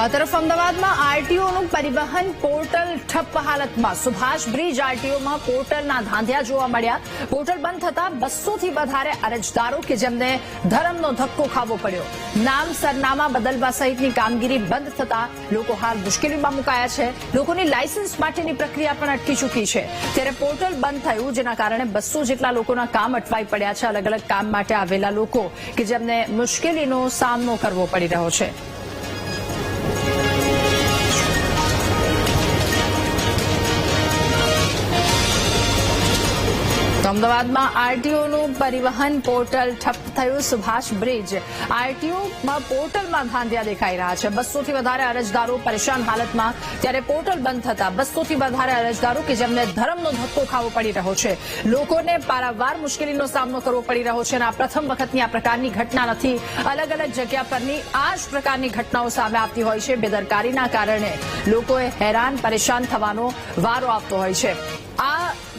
આ તરફ અમદાવાદમાં આરટીઓનું પરિવહન પોર્ટલ ઠપ્પ હાલતમાં. સુભાષ બ્રિજ આરટીઓમાં પોર્ટલના ધાંધ્યા જોવા મળ્યા. પોર્ટલ બંધ થતા બસોથી વધારે અરજદારો કે જેમને ધરમનો ધક્કો ખાવો પડ્યો. નામ સરનામા બદલવા સહિતની કામગીરી બંધ થતા લોકો હાલ મુશ્કેલીમાં મુકાયા છે. લોકોની લાયસન્સ માટેની પ્રક્રિયા પણ અટકી ચૂકી છે. ત્યારે પોર્ટલ બંધ થયું જેના કારણે બસો જેટલા લોકોના કામ અટવાઈ પડ્યા છે. અલગ અલગ કામ માટે આવેલા લોકો કે જેમને મુશ્કેલીનો સામનો કરવો પડી રહ્યો છે. તો અમદાવાદમાં આરટીઓનું પરિવહન પોર્ટલ ઠપ થયું. સુભાષ બ્રિજ આરટીઓમાં પોર્ટલમાં ધાંધિયા દેખાઈ રહ્યા છે. બસોથી વધારે અરજદારો પરેશાન હાલતમાં. ત્યારે પોર્ટલ બંધ થતા બસોથી વધારે અરજદારો કે જેમને ધર્મનો ધક્કો ખાવો પડી રહ્યો છે. લોકોને પારાવાર મુશ્કેલીનો સામનો કરવો પડી રહ્યો છે અને આ પ્રથમ વખતની આ પ્રકારની ઘટના નથી. અલગ અલગ જગ્યા પરની આ જ પ્રકારની ઘટનાઓ સામે આવતી હોય છે. બેદરકારીના કારણે લોકોએ હેરાન પરેશાન થવાનો વારો આવતો હોય છે.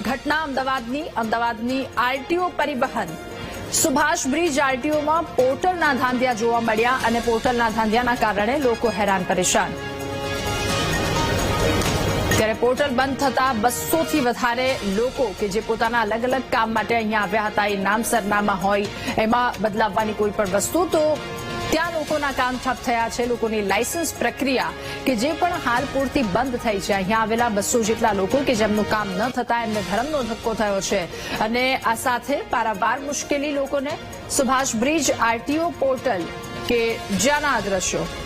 ઘટના અમદાવાદની અમદાવાદની આરટીઓ પરિવહન. સુભાષ બ્રિજ આરટીઓમાં પોર્ટલના ધાંધિયા જોવા મળ્યા અને પોર્ટલના ધાંધિયાના કારણે લોકો હેરાન પરેશાન. ત્યારે પોર્ટલ બંધ થતા બસોથી વધારે લોકો કે જે પોતાના અલગ અલગ કામ માટે અહીંયા આવ્યા હતા, એ નામ સરનામા હોય, એમાં બદલાવવાની કોઈ પણ વસ્તુ, તો ત્યાં લોકોના કામ ઠપ થયા છે, લોકોની લાયસન્સ પ્રક્રિયા કે જે પણ હાલ પૂરતી બંધ થઈ છે. અહીંયા આવેલા બસો જેટલા લોકો કે જેમનું કામ ન થતા, એમને ધરમનો ધક્કો થયો છે. અને આ સાથે પારાવાર મુશ્કેલી લોકોને. સુભાષ બ્રિજ આરટીઓ પોર્ટલ કે જ્યાંના દ્રશ્યો.